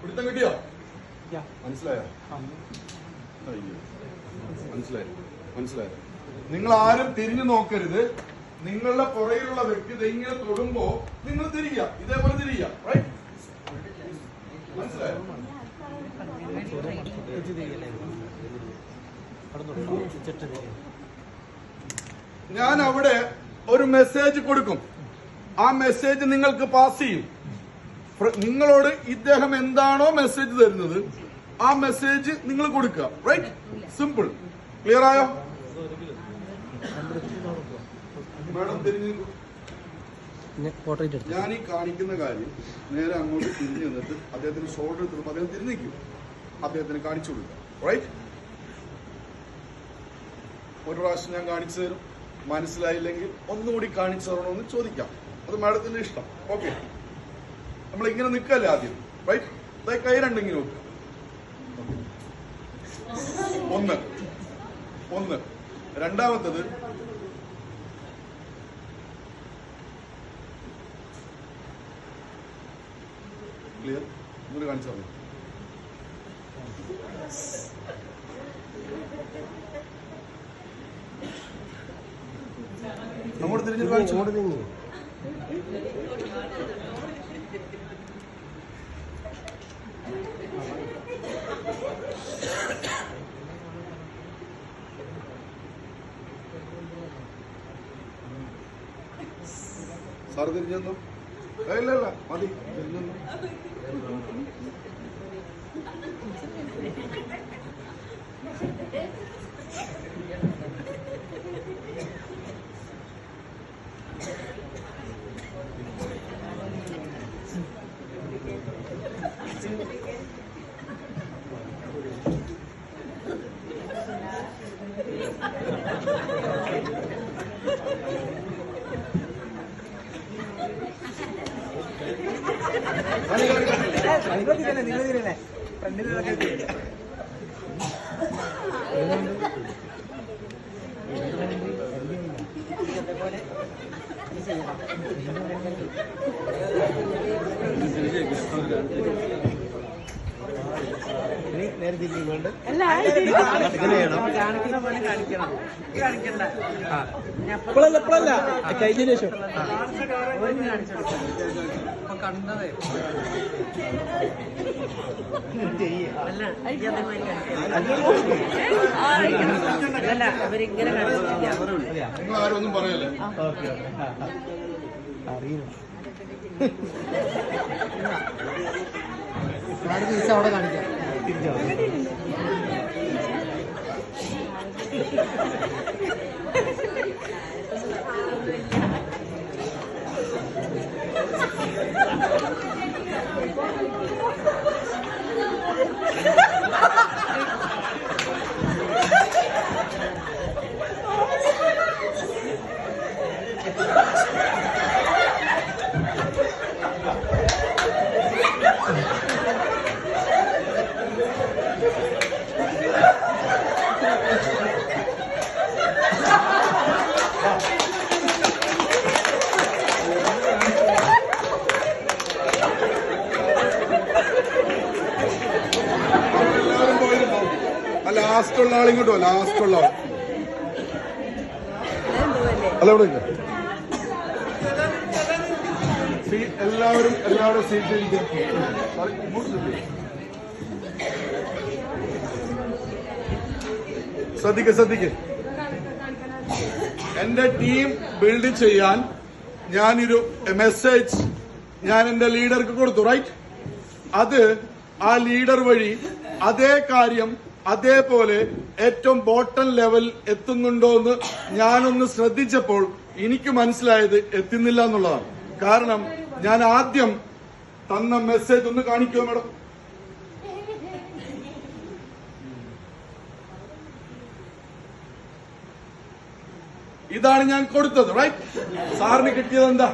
പിടുത്തം കിട്ടിയോ? മനസ്സിലായോ? മനസ്സിലായോ മനസ്സിലായി? മനസ്സിലായോ? നിങ്ങൾ ആരും തിരിഞ്ഞു നോക്കരുത്. നിങ്ങളുടെ പുറകിലുള്ള വ്യക്തി ഇങ്ങനെ തൊടുമ്പോ നിങ്ങൾ തിരിക്കുക ഇതേപോലെ തിരിക്കുക റൈറ്റ് മനസ്സിലായോ? ഞാൻ അവിടെ ഒരു മെസ്സേജ് കൊടുക്കും. ആ മെസ്സേജ് നിങ്ങൾക്ക് പാസ് ചെയ്യും. നിങ്ങളോട് ഇദ്ദേഹം എന്താണോ മെസ്സേജ് തരുന്നത് ആ മെസ്സേജ് നിങ്ങൾ കൊടുക്കുക. റൈറ്റ് സിമ്പിൾ ക്ലിയർ ആയോ? മാഡം തിരിഞ്ഞു ഞാൻ ഈ കാണിക്കുന്ന കാര്യം നേരെ അങ്ങോട്ട് തിരിഞ്ഞു നിന്നിട്ട് അദ്ദേഹത്തിന് ഷോൾഡർ എടുത്തിട്ട് അദ്ദേഹം തിരിഞ്ഞിരിക്കും അദ്ദേഹത്തിന് കാണിച്ചു കൊടുക്കുക റൈറ്റ് ഒരു പ്രാവശ്യം ഞാൻ കാണിച്ചു തരും. മനസ്സിലായില്ലെങ്കിൽ ഒന്നുകൂടി കാണിച്ചു തരണമെന്ന് ചോദിക്കാം. അത് മാഡത്തിന്റെ ഇഷ്ടം. ഓക്കെ നമ്മൾ ഇങ്ങനെ നിൽക്കല്ലേ ആദ്യം? റൈറ്റ് കൈ രണ്ടിങ്ങനെ നോക്കുക ഒന്ന്. ഒന്ന്. രണ്ടാമത്തത്. ക്ലിയർ ഇങ്ങോട്ട് കാണിച്ചു തന്നെ നമ്മുടെ തിരിഞ്ഞു കാണിച്ചു? സാർ തിരിഞ്ഞു ഇല്ല ഇല്ല മതി തിരിഞ്ഞു നിങ്ങൾ തീരല്ലേ നേരെ ഇപ്പോഴല്ല ഇപ്പോഴല്ല. കഴിഞ്ഞതിന് ശേഷം. ഒരു കാണിച്ചോ അപ്പൊ കണ്ടതേ. അല്ല അവരിങ്ങനെ കാണിച്ചില്ല നിങ്ങൾ ആരും ഒന്നും പറയല്ലേ ഓക്കെ അറിയുന്നു തിരിച്ച് അവിടെ കാണിക്കാം. തിരിച്ചോ? ലാസ്റ്റ് ഉള്ള ആൾ ഇങ്ങോട്ടോ ലാസ്റ്റ് ഉള്ള ആൾ അല്ല ഇവിടെ എല്ലാവരും എല്ലാവരും സീറ്റ് ശ്രദ്ധിക്ക ശ്രദ്ധിക്ക. എന്റെ ടീം ബിൽഡ് ചെയ്യാൻ ഞാനൊരു മെസ്സേജ് ഞാൻ എന്റെ ലീഡർക്ക് കൊടുത്തു റൈറ്റ് അത് ആ ലീഡർ വഴി അതേ കാര്യം അതേപോലെ ഏറ്റവും ബോട്ടം ലെവൽ എത്തുന്നുണ്ടോ എന്ന് ഞാനൊന്ന് ശ്രദ്ധിച്ചപ്പോൾ എനിക്ക് മനസ്സിലായത് എത്തുന്നില്ല എന്നുള്ളതാണ്. കാരണം ഞാൻ ആദ്യം തന്ന മെസ്സേജ് ഒന്ന് കാണിക്കുമോ മാഡം ഇതാണ് ഞാൻ കൊടുത്തത് റൈറ്റ് സാറിന് കിട്ടിയത് എന്താ?